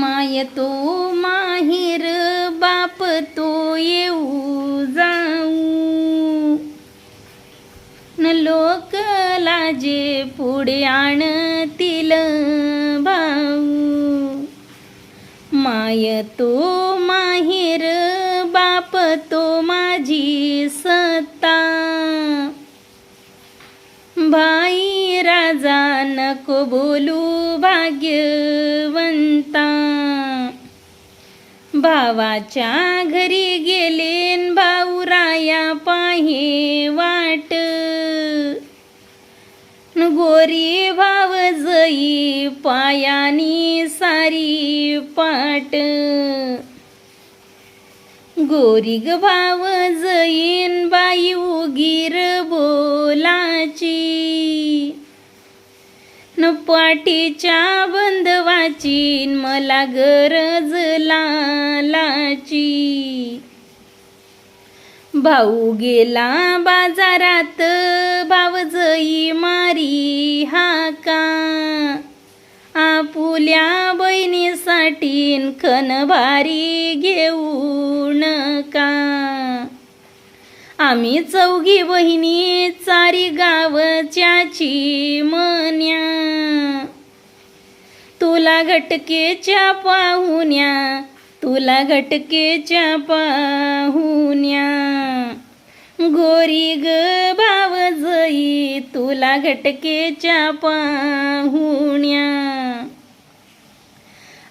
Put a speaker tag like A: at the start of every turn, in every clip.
A: माय तो माहेर बाप तो येऊ जाऊ. न लोक लाजे पुढे आणतील भाऊ. माय तो माहेर बाप तो माझी स बाई राजा नको बोलू भाग्यवंता. भावाच्या घरी गेलेन भाऊराया पाहे वाट. गोरी भाव जई पायानी सारी पाट. गोरी ग भाव जईन बाई उगीर पाठीच्या बंधवाची मला गरज लालाची. भाऊ गेला बाजारात भावजई मारी हाका. आपुल्या बहिणीसाठी खन भारी घेऊ नका. आम्ही चौघी बहिणी चारी गावच्याची मग तुला घटकेच्या पाहुण्या तुला घटकेच्या पाहुण्या. गोरी ग भाव जई तुला घटकेच्या पाहुण्या.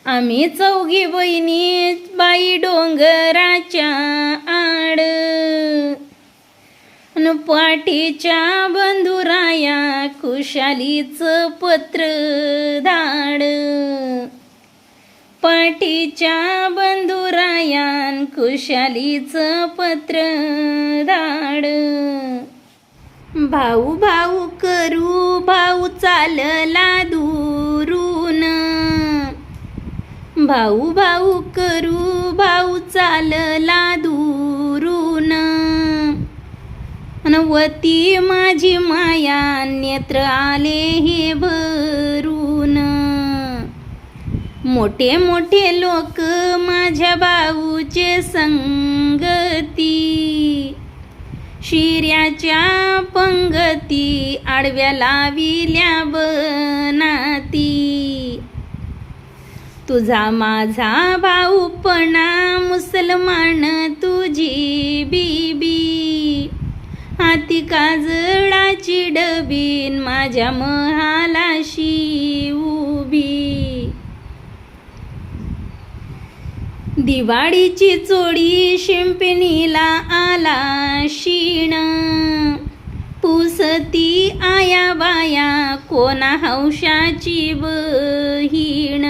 A: आम्ही चौघी बहिणी बाई डोंगराच्या आड न पाठीच्या बंधुराया खुशालीचं पत्र धाड. पाठीच्या बंधुरायान खुशालीचं पत्र धाड. भाऊ भाऊ करू भाऊ चालला दुरून. भाऊ भाऊ करू भाऊ चालला दूर वती माझी माया नेत्र आले हे भरून. मोठे मोठे लोक माझ्या भाऊचे संगती शिर्याच्या पंगती आडव्या लाविल्या बनाती. तुझा माझा भाऊपणा मुसलमान तुझी बीबी हाती काजळाची डबीन माझ्या महालाशी उभी. दिवाळीची चोळी शिंपणीला आला शिण. पुसती आया बाया कोणा हौशाची बहीण.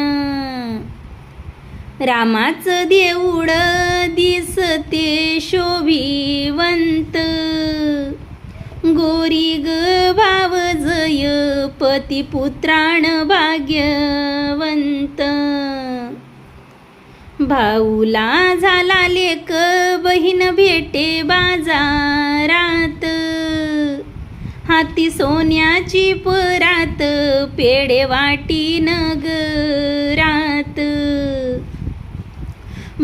A: रामाचं देऊळ दिसते शोभिवंत. गोरी ग भाव जय पती पुत्राण भाग्यवंत. भाऊला झाला लेक बहीण भेटे बाजारात. हाती सोन्याची परात पेडे वाटी नगरात.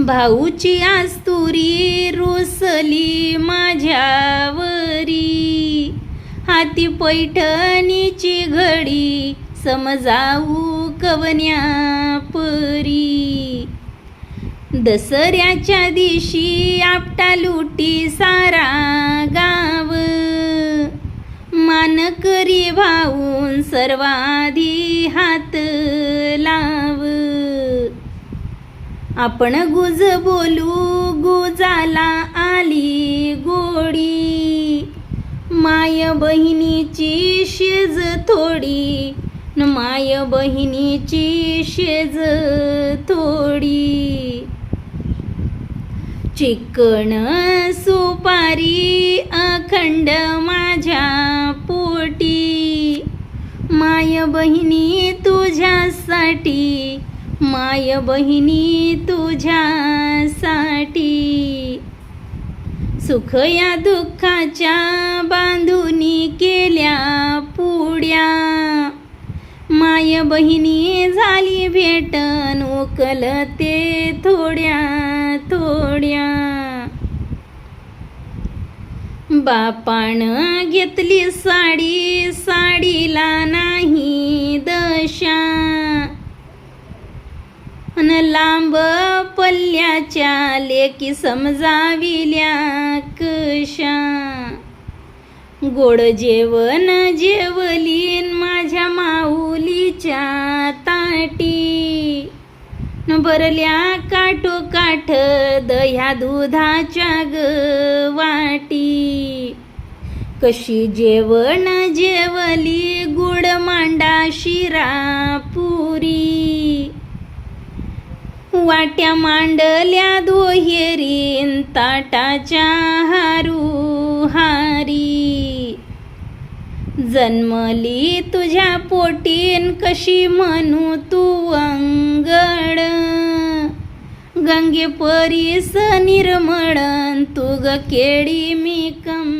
A: भाऊची आस्तुरी रुसली माझ्यावरी. हाती पैठणीची घडी समजाऊ कवन्या परी दसऱ्याच्या दिवशी आपटा लुटी सारा गाव. मान करी भाऊन सर्वाधी हात आपण गुज बोलू गुजाला आली गोडी. माय बहिणीची शेज थोडी न माय बहिणीची शेज थोडी. चिकण सुपारी अखंड माझ्या पोटी. माय बहिणी तुझ्यासाठी माय बहिणी तुझ्यासाठी. सुख या दुःखाच्या बांधुनी केल्या पुड्या माय बहिणी झाली भेटन उकलते थोड्या थोड्या. बापानं घेतली साडी साडीला लांब पल्ल्याच्या लेकी समजाविल्या कशा? गोड जेवण जेवलीन माझ्या माऊलीच्या ताटी. भरल्या काठोकाठ दह्या दुधाच्या ग वाटी. कशी जेवण जेवली गुड मांडा शिरा पुरी. वाट्या मांडल्या दोहेरीन ताटाच्या हारू हारी जन्मली तुझ्या पोटीन कशी म्हणू तू अंगड गंगे परीस निर्मळन तुग केळी मी कम